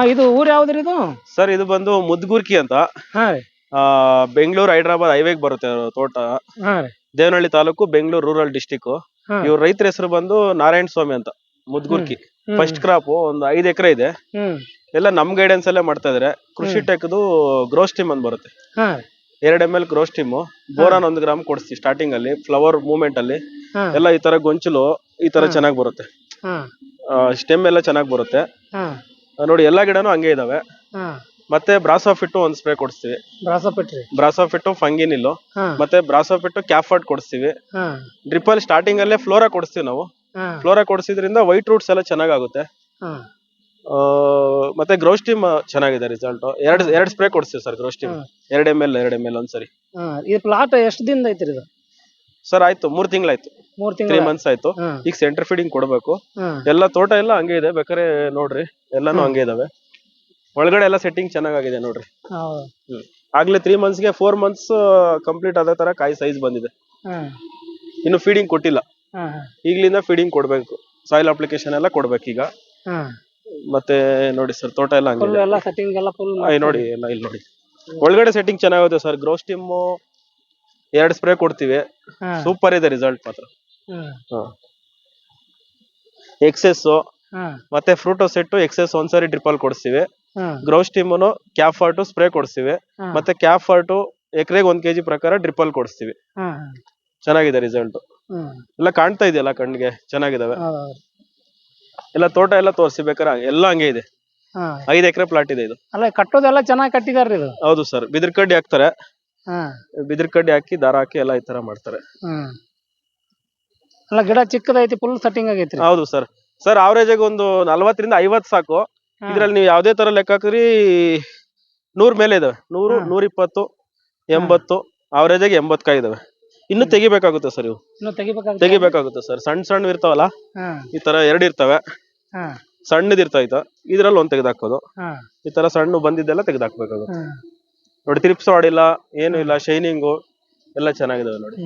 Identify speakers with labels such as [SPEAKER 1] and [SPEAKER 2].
[SPEAKER 1] ಹಾ ಇದು ಊರ್ ಯಾವ್ದ್ರಿ ಇದು?
[SPEAKER 2] ಸರ್ ಇದು ಬಂದು ಮುದ್ಗುರ್ಕಿ ಅಂತ.
[SPEAKER 1] ಹಾ ರೀ.
[SPEAKER 2] ಆ ಬೆಂಗಳೂರು ಹೈದರಾಬಾದ್ ಹೈವೇಗ್ ಬರುತ್ತೆ ಅವ್ರ ತೋಟ.
[SPEAKER 1] ಹಾ ರೀ.
[SPEAKER 2] Devanahalli taluk Bengaluru rural district.
[SPEAKER 1] ಹಾ.
[SPEAKER 2] ಇವ್ರ ರೈತರ ಹೆಸರು ಬಂದು ನಾರಾಯಣ ಸ್ವಾಮಿ ಅಂತ ಮುದ್ಗುರ್ಕಿ.
[SPEAKER 1] ಹ್ಮ್.
[SPEAKER 2] ಫಸ್ಟ್ ಕ್ರಾಪ್ ಒಂದು ಐದ್ ಎಕರೆ ಇದೆ.
[SPEAKER 1] ಹ್ಮ್.
[SPEAKER 2] ಎಲ್ಲ ನಮ್ ಗೈಡೆನ್ಸ್ ಅಲ್ಲೇ ಮಾಡ್ತಾ ಇದ್ರೆ. ಕೃಷಿ ಟೆಕ್ದು ಗ್ರೋಸ್ ಟೀಮ್ ಅಂತ ಬರುತ್ತೆ.
[SPEAKER 1] ಹಾ
[SPEAKER 2] ಎರಡ್ M L gross team boron ಒಂದ್ ಗ್ರಾಮ್ ಕೊಡಿಸ್ತೀವಿ ಸ್ಟಾರ್ಟಿಂಗ್ ಅಲ್ಲಿ ಫ್ಲವರ್ ಮೂವ್ಮೆಂಟ್ ಅಲ್ಲಿ.
[SPEAKER 1] ಹಾ.
[SPEAKER 2] ಎಲ್ಲ ಈ ತರ ಗೊಂಚಲು ಈ ತರ ಚೆನ್ನಾಗ್ ಬರುತ್ತೆ.
[SPEAKER 1] ಹಾ.
[SPEAKER 2] ಸ್ಟೆಮ್ ಎಲ್ಲ ಚೆನ್ನಾಗ್ ಬರುತ್ತೆ.
[SPEAKER 1] ಹಾ.
[SPEAKER 2] ನೋಡಿ ಎಲ್ಲಾ ಗಿಡನೂ ಹಂಗೆ ಇದಾವೆ.
[SPEAKER 1] ಹಾ.
[SPEAKER 2] ಮತ್ತೆ ಬ್ರಾಸೋಫಿಟ್ಟು ಒಂದ್ ಸ್ಪ್ರೇ ಕೊಡಿಸ್ತೀವಿ.
[SPEAKER 1] ಬ್ರಾಸಪಟ್ರಿ
[SPEAKER 2] ಬ್ರಾಸೋಫಿಟ್ಟು ಫಂಗಿನಿಲ್ಲು
[SPEAKER 1] ಹಾ.
[SPEAKER 2] ಮತ್ತೆ ಬ್ರಾಸೋಫಿಟ್ಟು ಕ್ಯಾಫರ್ಡ್ ಕೊಡಿಸ್ತೀವಿ.
[SPEAKER 1] ಹಾ.
[SPEAKER 2] ಡ್ರಿಪ್ ಅಲ್ಲಿ ಸ್ಟಾರ್ಟಿಂಗ್ ಅಲ್ಲೇ ಫ್ಲೋರಾ ಕೊಡಿಸ್ತೀವಿ ನಾವು.
[SPEAKER 1] ಹಾ.
[SPEAKER 2] ಫ್ಲೋರಾ ಕೊಡಿಸಿದ್ರಿಂದ ವೈಟ್ ರೂಟ್ಸ್ ಎಲ್ಲ ಚೆನ್ನಾಗುತ್ತೆ
[SPEAKER 1] ಹಾ.
[SPEAKER 2] ಆ, ಮತ್ತೆ ಗ್ರೋಸ್ಟಿಮ್ ಚೆನ್ನಾಗಿದೆ ರಿಸಲ್ಟ್ ಎರಡ್ ಎರಡ್ ಸ್ಪ್ರೇ ಕೊಡಿಸ್ತೀವಿ ಸರ್ ಗ್ರೋಸ್ಟಿಮ್
[SPEAKER 1] ಹ್ಮ್.
[SPEAKER 2] ಎರಡ್ ಎಂ ಎಲ್ ಎರಡ್ ಎಂ ಎಲ್ ಒಂದ್ಸರಿ.
[SPEAKER 1] ಹಾ. ಇದು ಪ್ಲಾಟ್ ಎಷ್ಟು ದಿನ ಐತ್ರಿ ಇದು?
[SPEAKER 2] ಸರ್ ಆಯ್ತು. ಮೂರ್ ತಿಂಗಳಾಯ್ತು.
[SPEAKER 1] ಮೂರ್
[SPEAKER 2] ತ್ರೀ
[SPEAKER 1] ತಿಂಗಳ?
[SPEAKER 2] ಮಂತ್ಸ್ ಆಯ್ತು.
[SPEAKER 1] ಹಾ.
[SPEAKER 2] ಈಗ ಸೆಂಟರ್ ಫೀಡಿಂಗ್ ಕೊಡ್ಬೇಕು.
[SPEAKER 1] ಹಾ.
[SPEAKER 2] ಎಲ್ಲ ತೋಟ ಎಲ್ಲ ಹಂಗೆ ಇದೆ. ಬೇಕಾದ್ರೆ ನೋಡ್ರಿ. ಎಲ್ಲಾನು ಹಂಗೆ ಇದಾವೆ. ಒಳಗಡೆ ಎಲ್ಲ ಸೆಟ್ಟಿಂಗ್ ಚೆನ್ನಾಗಿದೆ ನೋಡ್ರಿ.
[SPEAKER 1] ಹೌದು.
[SPEAKER 2] ಹ್ಮ್. ಆಗ್ಲೇ ತ್ರೀ ಮಂತ್ಸ್ಗೆ ಫೋರ್ ಮಂತ್ಸ್ ಕಂಪ್ಲೀಟ್ ಆದ ತರ ಕಾಯಿ ಸೈಜ್ ಬಂದಿದೆ. ಇನ್ನು ಫೀಡಿಂಗ್ ಕೊಟ್ಟಿಲ್ಲ. ಈಗ್ಲಿಂದ ಫೀಡಿಂಗ್ ಕೊಡ್ಬೇಕು. ಸಾಯಿಲ್ ಅಪ್ಲಿಕೇಶನ್ ಎಲ್ಲ ಕೊಡ್ಬೇಕು ಈಗ. ಮತ್ತೆ ನೋಡಿ ಸರ್ ತೋಟ ಎಲ್ಲ
[SPEAKER 1] ಫುಲ್
[SPEAKER 2] ಹಂಗಿದೆ
[SPEAKER 1] ಎಲ್ಲ ಸೆಟ್ಟಿಂಗ್ ಎಲ್ಲ ಫುಲ್
[SPEAKER 2] ಆ, ಇಲ್ಲಿ ನೋಡಿ ಎಲ್ಲ ಇಲ್ಲಿ ನೋಡಿ. ಒಳಗಡೆ ಸೆಟ್ಟಿಂಗ್ ಚೆನ್ನಾಗಿದೆ ಸರ್ ಗ್ರೋ ಸ್ಟಿಮ್ ಎರಡ್ ಸ್ಪ್ರೇ ಕೊಡ್ತೀವಿ. ಸೂಪರ್ ಇದೆ ರಿಸಲ್ಟ್ ಮಾತ್ರ.
[SPEAKER 1] ಹಾ.
[SPEAKER 2] ಎಕ್ಸೆಸ್ ಮತ್ತೆ ಫ್ರೂಟೋ ಸೆಟ್ ಎಕ್ಸೆಸ್ ಒಂದ್ಸರಿ ಡ್ರಿಪ್ ಅಲ್ಲಿ ಕೊಡಿಸ್ತೀವಿ ಗ್ರೌಸ್ ಸ್ಟೀಮ್ ಕ್ಯಾಫರ್ ಕ್ಯಾಫ್ ಫಾರ್ಟು ಸ್ಪ್ರೇ ಕೊಡಿಸ್ತೀವಿ ಮತ್ತೆ ಕ್ಯಾಫ್ ಫಾರ್ಟ್ ಎಕರೆಗೆ ಒಂದ್ ಕೆಜಿ ಪ್ರಕಾರ ಡ್ರಿಪ್ ಅಲ್ಲಿ ಕೊಡಿಸ್ತೀವಿ ಚೆನ್ನಾಗಿದೆ ರಿಸಲ್ಟ್ ಎಲ್ಲ ಕಾಣ್ತಾ ಇದೆಯಲ್ಲ ಕಣ್ಣಿಗೆ ಚೆನ್ನಾಗಿದಾವೆ. ಎಲ್ಲ ತೋಟ ಎಲ್ಲ ತೋರಿಸಿ ಎಲ್ಲ ಹಂಗೆ ಇದೆ. ಐದ್ ಎಕರೆ ಪ್ಲಾಟ್ ಇದೆ ಇದು.
[SPEAKER 1] ಅಲ್ಲ ಕಟ್ಟೋದೆಲ್ಲ ಚೆನ್ನಾಗಿ ಕಟ್ಟಿದಾರ್ರಿ ಇದು.
[SPEAKER 2] ಹೌದು ಸರ್ ಬಿದಿರ್ ಕಡ್ಡಿ ಹಾಕ್ತಾರೆ. ಬಿದಿರ್ ಕಡ್ಡಿ ಹಾಕಿ ದಾರ ಹಾಕಿ ಎಲ್ಲ ಈ ತರ ಮಾಡ್ತಾರೆ.
[SPEAKER 1] ಅಲ್ಲ ಗಿಡ ಚಿಕ್ಕದೈತಿ ಫುಲ್ ಸೆಟ್ಟಿಂಗ್ ಆಗೈತಿ
[SPEAKER 2] ಹೌದು ಸರ್ ಸರ್ ಆವರೇಜ್ ಆಗಿ ಒಂದು ನಲ್ವತ್ತರಿಂದ ಐವತ್ ಸಾಕು. ಇದ್ರಲ್ಲಿ ನೀವು ಯಾವ್ದೇ ತರ ಲೆಕ್ಕ ಹಾಕಿದ್ರಿ ನೂರ್ ಮೇಲೆ ಇದಾವೆ. ನೂರು. ನೂರ ಇಪ್ಪತ್ತು ಎಂಬತ್ತು ಆವರೇಜ್ ಆಗಿ ಎಂಬತ್ ಕಾಯಿ ಇದಾವೆ. ಇನ್ನು ತೆಗಿಬೇಕಾಗುತ್ತೆ ಸರ್ ಇವು.
[SPEAKER 1] ಇನ್ನು ತೆಗಿಬೇಕಾಗುತ್ತೆ
[SPEAKER 2] ತೆಗಿಬೇಕಾಗುತ್ತೆ ಸರ್ ಸಣ್ಣ ಸಣ್ಣ ಇರ್ತಾವಲ್ಲ ಈ ತರ ಎರಡು ಇರ್ತವೆ.
[SPEAKER 1] ಸಣ್ಣದ
[SPEAKER 2] ಸಣ್ಣದ್ ಇರ್ತಾಯ್ತು ಇದ್ರಲ್ಲಿ ಒಂದ್ ತೆಗೆದಾಕೋದು ಈ ತರ ಸಣ್ಣ ಬಂದಿದ್ದೆಲ್ಲ ತೆಗೆದಾಕ್ಬೇಕಾಗುತ್ತೆ. ನೋಡಿ ತ್ರಿಪ್ಸ್ ಆಡಿಲ್ಲ ಏನು ಇಲ್ಲ ಶೈನಿಂಗು ಎಲ್ಲ ಚೆನ್ನಾಗಿದಾವೆ ನೋಡಿ.